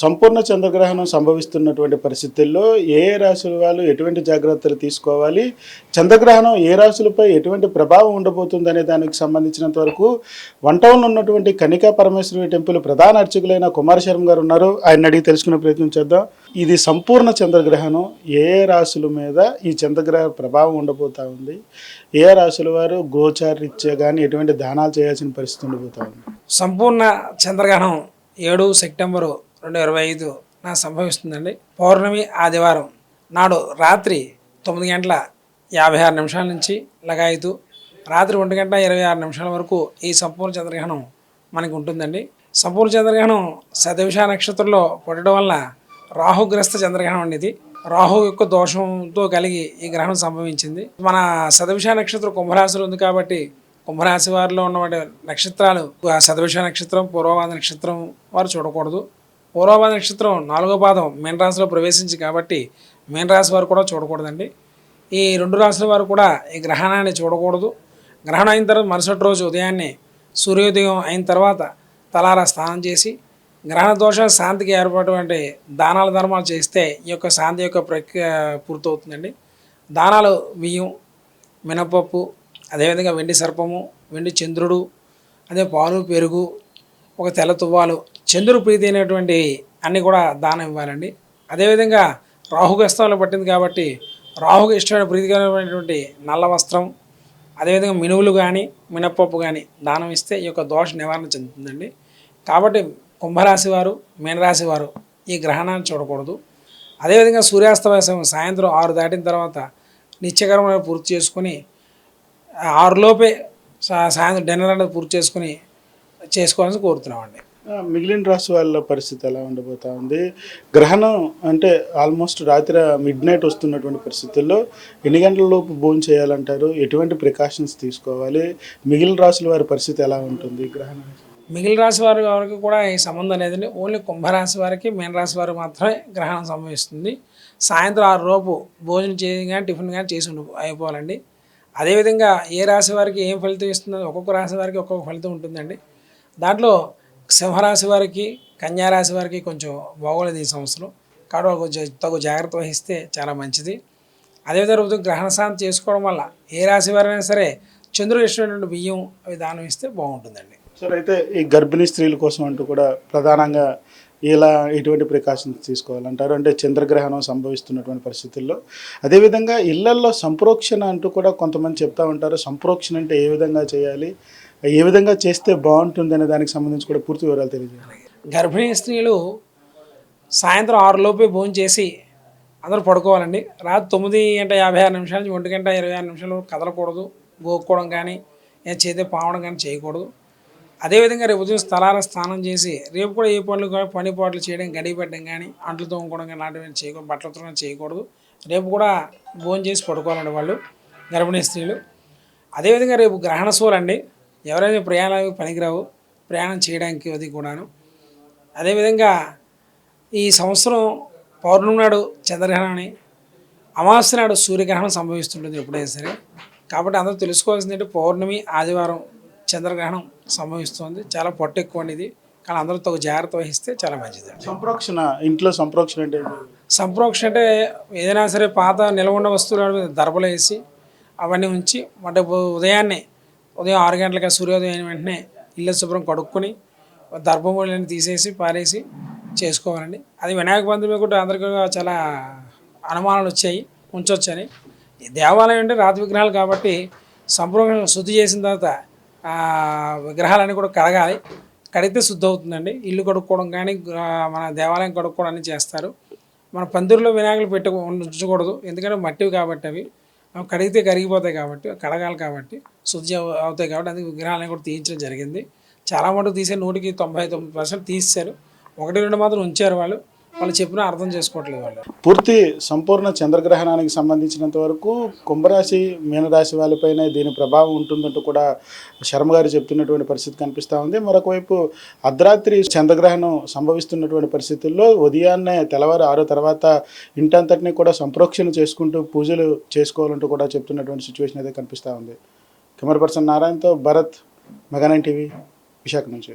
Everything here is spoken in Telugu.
సంపూర్ణ చంద్రగ్రహణం సంభవిస్తున్నటువంటి పరిస్థితుల్లో ఏ రాశుల వాళ్ళు ఎటువంటి జాగ్రత్తలు తీసుకోవాలి? చంద్రగ్రహణం ఏ రాశులపై ఎటువంటి ప్రభావం ఉండబోతుంది అనే దానికి సంబంధించినంత వరకు వన్ టౌన్లో ఉన్నటువంటి కనికా పరమేశ్వరి టెంపుల్ ప్రధాన అర్చకులైన కుమార్ శర్మ గారు ఉన్నారు. ఆయన అడిగి తెలుసుకునే ప్రయత్నం చేద్దాం. ఇది సంపూర్ణ చంద్రగ్రహణం. ఏ రాశుల మీద ఈ చంద్రగ్రహ ప్రభావం ఉండబోతా ఉంది? ఏ రాశుల వారు గోచారిత్యా కానీ ఎటువంటి దానాలు చేయాల్సిన పరిస్థితి ఉండబోతా ఉంది? సంపూర్ణ చంద్రగ్రహణం ఏడు సెప్టెంబరు రెండు ఇరవై ఐదు నా సంభవిస్తుందండి. పౌర్ణమి ఆదివారం నాడు రాత్రి తొమ్మిది గంటల యాభై ఆరు నిమిషాల నుంచి లగాయతు రాత్రి ఒంటి గంట ఇరవై ఆరు నిమిషాల వరకు ఈ సంపూర్ణ చంద్రగ్రహణం మనకి ఉంటుందండి. సంపూర్ణ చంద్రగ్రహణం శతవిష నక్షత్రంలో పుట్టడం వల్ల రాహుగ్రస్త చంద్రగ్రహణం అండి ఇది. రాహు యొక్క దోషంతో కలిగి ఈ గ్రహణం సంభవించింది. మన శతవిష నక్షత్రం కుంభరాశిలో ఉంది కాబట్టి కుంభరాశి వారిలో ఉన్నటువంటి నక్షత్రాలు ఆ శతవిష నక్షత్రం పూర్వవాద నక్షత్రం వారు చూడకూడదు. పూర్వవాద నక్షత్రం నాలుగో పాదం మీన రాశిలో ప్రవేశించి కాబట్టి మీన రాశి వారు కూడా చూడకూడదండి. ఈ రెండు రాశుల వారు కూడా ఈ గ్రహణాన్ని చూడకూడదు. గ్రహణం అయిన తర్వాత మరుసటి రోజు ఉదయాన్నే సూర్యోదయం అయిన తర్వాత తలారా స్నానం చేసి గ్రహణ దోష శాంతికి ఏర్పడేటువంటి దానాల ధర్మాలు చేస్తే ఈ యొక్క శాంతి యొక్క ప్రక్రియ పూర్తవుతుందండి. దానాలు బియ్యం మినపప్పు అదేవిధంగా వెండి సర్పము వెండి చంద్రుడు అదే పాలు పెరుగు ఒక తెల్ల తువ్వాలు చంద్రుడు ప్రీతి అయినటువంటి అన్నీ కూడా దానం ఇవ్వాలండి. అదేవిధంగా రాహుగస్తాలు పట్టింది కాబట్టి రాహుకు ఇష్టమైన ప్రీతికరమైనటువంటి నల్ల వస్త్రం అదేవిధంగా మినువులు కానీ మినప్పప్పు కానీ దానం ఇస్తే ఈ యొక్క దోష నివారణ చెందుతుందండి. కాబట్టి కుంభరాశి వారు మీనరాశి వారు ఈ గ్రహణాన్ని చూడకూడదు. అదేవిధంగా సూర్యాస్తమయ సమయం సాయంత్రం ఆరు దాటిన తర్వాత నిత్యకరమైన పూర్తి చేసుకొని ఆరులోపే సాయంత్రం డిన్నర్ అనేది పూర్తి చేసుకుని చేసుకోవాలని కోరుతున్నామండి. మిగిలిన రాశి వాళ్ళ పరిస్థితి ఎలా ఉండబోతా ఉంది? గ్రహణం అంటే ఆల్మోస్ట్ రాత్రి మిడ్ నైట్ వస్తున్నటువంటి పరిస్థితుల్లో ఎన్ని గంటల లోపు భోజనం చేయాలంటారు? ఎటువంటి ప్రికాషన్స్ తీసుకోవాలి? మిగిలిన రాశుల వారి పరిస్థితి ఎలా ఉంటుంది గ్రహణం? మిగిలిన రాశి వారి వారికి కూడా ఈ సంబంధం లేదండి. ఓన్లీ కుంభరాశి వారికి మీన రాశి వారికి మాత్రమే గ్రహణం సంభవిస్తుంది. సాయంత్రం ఆరు లోపు భోజనం చేయడం కానీ టిఫిన్ కానీ చేసి ఉండి అయిపోవాలండి. అదేవిధంగా ఏ రాశి వారికి ఏం ఫలితం ఇస్తుందో ఒక్కొక్క రాశి వారికి ఒక్కొక్క ఫలితం ఉంటుందండి. దాంట్లో సింహరాశి వారికి కన్యారాశి వారికి కొంచెం బాగోలేదు ఈ సంవత్సరం. కాబట్టి కొంచెం తగు జాగ్రత్త వహిస్తే చాలా మంచిది. అదేవిధంగా రోజు గ్రహణ శాంతి చేసుకోవడం వల్ల ఏ రాశి వారైనా సరే చంద్రుడు ఇష్టమైనటువంటి బియ్యం అవి దానం ఇస్తే బాగుంటుందండి. సార్ అయితే ఈ గర్భిణీ స్త్రీల కోసం అంటూ కూడా ప్రధానంగా ఇలా ఎటువంటి ప్రికాషన్స్ తీసుకోవాలంటారు? అంటే చంద్రగ్రహణం సంభవిస్తున్నటువంటి పరిస్థితుల్లో. అదేవిధంగా ఇళ్ళల్లో సంప్రోక్షణ అంటూ కూడా కొంతమంది చెప్తా ఉంటారు. సంప్రోక్షణ అంటే ఏ విధంగా చేయాలి? ఏ విధంగా చేస్తే బాగుంటుంది అనే దానికి సంబంధించి కూడా పూర్తి వివరాలు తెలియజేయాలి గర్భిణీ స్త్రీలు సాయంత్రం ఆరులోపే భోజనం చేసి అందరూ పడుకోవాలండి. రాత్రి తొమ్మిది గంట యాభై ఆరు నిమిషాల నుంచి ఒంటి గంట ఇరవై ఆరు నిమిషాలు కదలకూడదు. గోక్కోవడం కానీ ఏ చేతే పావడం కానీ చేయకూడదు. అదేవిధంగా రేపు ఉదయం స్థలాల స్నానం చేసి రేపు కూడా ఏ పనులు కానీ పని పాటలు చేయడం గడియ పెట్టడం కానీ అంట్లు తోముకోవడం కానీ లాంటివి చేయకూడదు బట్టలు ఉతకడం చేయకూడదు. రేపు కూడా భోజనం చేసి పడుకోవాలండి వాళ్ళు గర్భిణీ స్త్రీలు. అదేవిధంగా రేపు గ్రహణ సోలండి. ఎవరైనా ప్రయాణాలు పనికిరావు ప్రయాణం చేయడానికి అది కూడాను. అదేవిధంగా ఈ సంవత్సరం పౌర్ణమి నాడు చంద్రగ్రహణాన్ని అమావాస్య నాడు సూర్యగ్రహణం సంభవిస్తుంటుంది ఎప్పుడైనా సరే. కాబట్టి అందరూ తెలుసుకోవాల్సింది ఏంటంటే పౌర్ణమి ఆదివారం చంద్రగ్రహణం సంభవిస్తుంది. చాలా పొట్ట ఎక్కువ అండి ఇది. కానీ అందరూ తగు జాగ్రత్త వహిస్తే చాలా మంచిది. సంప్రోక్షణ ఇంట్లో సంప్రోక్షణ అంటే? సంప్రోక్షణ అంటే ఏదైనా సరే పాత నిల్వ ఉన్న వస్తువులు మీద దర్బలు వేసి అవన్నీ ఉంచి అంటే ఉదయాన్నే ఉదయం ఆరు గంటలకి సూర్యోదయం అయిన వెంటనే ఇల్లు శుభ్రం కడుక్కొని దర్భములని తీసేసి పారేసి చేసుకోవాలండి. అది వినాయక పంతులు కూడా అందరికీ చాలా అనుమానాలు వచ్చాయి ఉంచవచ్చని ఈ దేవాలయం అంటే రాతి విగ్రహాలు కాబట్టి సంపూర్ణంగా శుద్ధి చేసిన తర్వాత విగ్రహాలన్నీ కూడా కడగాలి. కడిగితే శుద్ధి అవుతుందండి. ఇల్లు కడుక్కోవడం కానీ మన దేవాలయం కడుక్కోవడం చేస్తారు. మన పందిరిలో వినాయకులు పెట్టు ఉంచకూడదు. ఎందుకంటే మట్టివి కాబట్టి అవి. కడిగితే కరిగిపోతాయి కాబట్టి కడగాలి కాబట్టి శుద్ధి అవుతాయి కాబట్టి అందుకే విగ్రహాలను కూడా తీయించడం జరిగింది. చాలా మటుకు తీసే నూటికి తొంభై తొమ్మిది పర్సెంట్ తీసేశారు. ఒకటి రెండు మాత్రం ఉంచారు వాళ్ళు. వాళ్ళు చెప్పినా అర్థం చేసుకోవట్లేదు వాళ్ళు. పూర్తి సంపూర్ణ చంద్రగ్రహణానికి సంబంధించినంత వరకు కుంభరాశి మీనరాశి వాళ్ళపైన దీని ప్రభావం ఉంటుందంటూ కూడా శర్మ గారు చెప్తున్నటువంటి పరిస్థితి కనిపిస్తూ ఉంది. మరొక వైపు అర్ధరాత్రి చంద్రగ్రహణం సంభవిస్తున్నటువంటి పరిస్థితుల్లో ఉదయాన్నే తెల్లవారు ఆరో తర్వాత ఇంటంతటిని కూడా సంప్రోక్షణ చేసుకుంటూ పూజలు చేసుకోవాలంటూ కూడా చెప్తున్నటువంటి సిచ్యువేషన్ అయితే కనిపిస్తూ ఉంది. కెమెరా పర్సన్ నారాయణతో భరత్ మెగానైన్ టీవీ విశాఖ నుంచి.